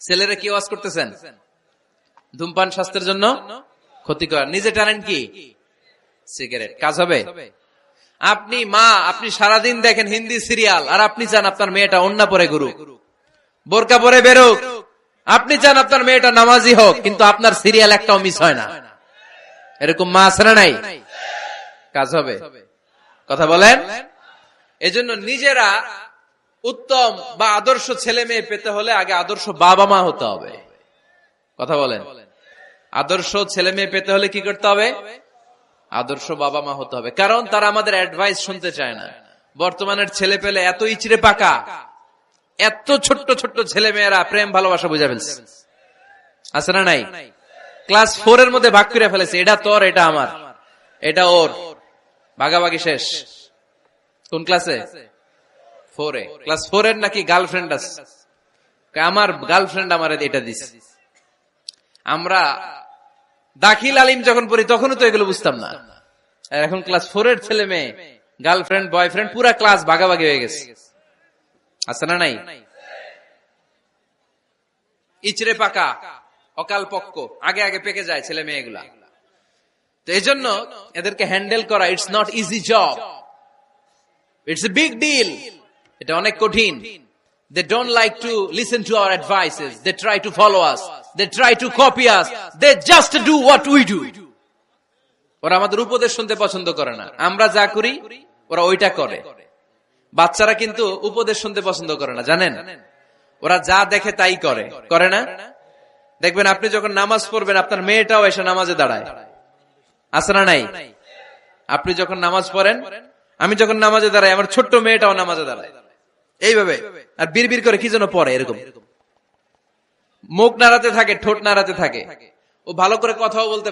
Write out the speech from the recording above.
ছেলেরা কি ওয়াজ করতেছেন? ধূমপান স্বাস্থ্যের জন্য? ক্ষতিকর। নিজে টানেন কি? সিগারেট। কাজ হবে? আপনি মা, আপনি সারাদিন দেখেন হিন্দি সিরিয়াল, আর আপনি চান আপনার মেয়েটা অন্য পরে গুরু বোরকা পরে বেরোক। আপনি চান আপনার মেয়েটা নামাজি হোক, কিন্তু আপনার সিরিয়াল একটাও মিস হয় না। এরকম মা আছে না নাই? কাজ হবে। কথা বলেন? এজন্য নিজেরা উত্তম বা আদর্শ ছেলে মেয়ে পেতে হলে আগে আদর্শ বাবা মা হতে হবে। কথা বলেন। আদর্শ ছেলে মেয়ে পেতে হলে কি করতে হবে? আদর্শ বাবা মা হতে হবে। কারণ তারা আমাদের অ্যাডভাইস শুনতে চায় না। বর্তমানের ছেলে পেলে এত ইচড়ে পাকা, এত ছোট্ট ছোট্ট ছেলে মেয়েরা প্রেম, ভালোবাসা বুঝা ফেলছে। আছে না নাই? ক্লাস ফোর এর মধ্যে ভাগ করে ফেলেছে। এটা তোর, এটা আমার। এটা ওর। ভাগাভাগি শেষ। কোন ক্লাসে? ফোরে। ক্লাস ফোর এর নাকি গার্লফ্রেন্ড আছে? আমার গার্লফ্রেন্ড আমার এটা দিস। আমরা দাখিল আলিম যখন পড়ি, তখনও তো এগুলো বুঝতাম না। এখন ক্লাস ফোর এর ছেলে মেয়ে, গার্লফ্রেন্ড, বয়ফ্রেন্ড, পুরা ক্লাস ভাগাভাগি হয়ে গেছে। আছে না নাই? ইচড়ে পাকা, অকাল পক্ক, আগে আগে পেকে যায় ছেলে মেয়েগুলা। তো এই জন্য এদেরকে হ্যান্ডেল করা it's not easy job it's a big deal এটা অনেক কঠিন। They don't like to listen to our advices they try to follow us they try to copy us they just do what we do ওরা আমাদের উপদেশ শুনতে পছন্দ করে না। আমরা যা করি, ওরা ওইটা করে। বাচ্চারা কিন্তু উপদেশ শুনতে পছন্দ করে না, জানেন? ওরা যা দেখে তাই করে। করে না? দেখবেন আপনি যখন নামাজ পড়বেন, আপনার মেয়েটাও এসে নামাজে দাঁড়ায়। না নাই? আপনি যখন নামাজ পড়েন, আমি যখন নামাজে দাঁড়াই, আমার ছোট্ট মেয়েটাও নামাজে দাঁড়ায়। এইভাবে, আর বীর করে কি যেন পরে এরকম। মুখ নাড়াতে থাকে, ঠোঁট নাড়াতে থাকে। ও ভালো করে কথাও বলতে